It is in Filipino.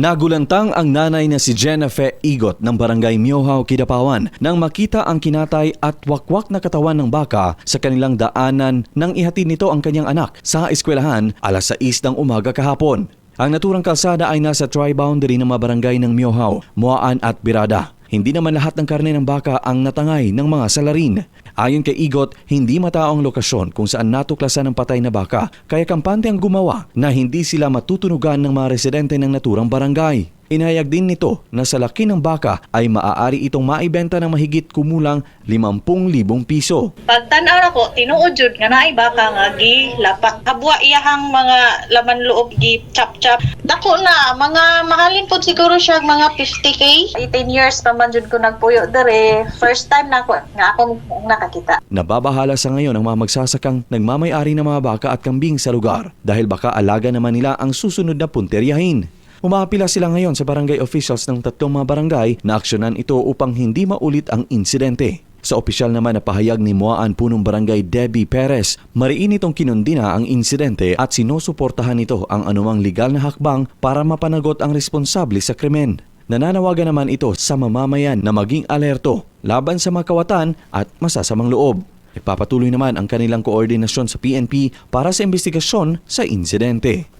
Nagulantang ang nanay na si Jennifer Igot ng barangay Miohao, Kidapawan nang makita ang kinatay at wakwak na katawan ng baka sa kanilang daanan nang ihatid nito ang kanyang anak sa eskwelahan alas 6 ng umaga kahapon. Ang naturang kalsada ay nasa tri-boundary ng mga barangay ng Miohao, Moaan at Birada. Hindi naman lahat ng karne ng baka ang natangay ng mga salarin. Ayon kay Igot, hindi matao ang lokasyon kung saan natuklasan ang patay na baka, kaya kampante ang gumawa na hindi sila matutunugan ng mga residente ng naturang barangay. Inayag din nito na sa laki ng baka ay maaari itong maibenta ng mahigit kumulang 50,000 piso. Pagtanaw na ko, tinuod jud nga naay baka nga gi lapak. Kabwa iyahang mga laman loob gi chop chop. Dako na mga mahalin pod siguro siya mga 50k. 18 years pa man jud ko nagpuyo dere. First time na ko nga ako nakakita. Nababahala sa ngayon ang mga magsasakang nagmamayari ng mga baka at kambing sa lugar dahil baka alaga naman nila ang susunod na punteryahin. Umapila sila ngayon sa barangay officials ng tatlong mga barangay na aksyonan ito upang hindi maulit ang insidente. Sa opisyal naman na pahayag ni Moaan Punong Barangay Debbie Perez, mariin itong kinundina ang insidente at sinusuportahan nito ang anumang legal na hakbang para mapanagot ang responsable sa krimen. Nananawagan naman ito sa mamamayan na maging alerto laban sa makawatan at masasamang loob. Ipapatuloy naman ang kanilang koordinasyon sa PNP para sa investigasyon sa insidente.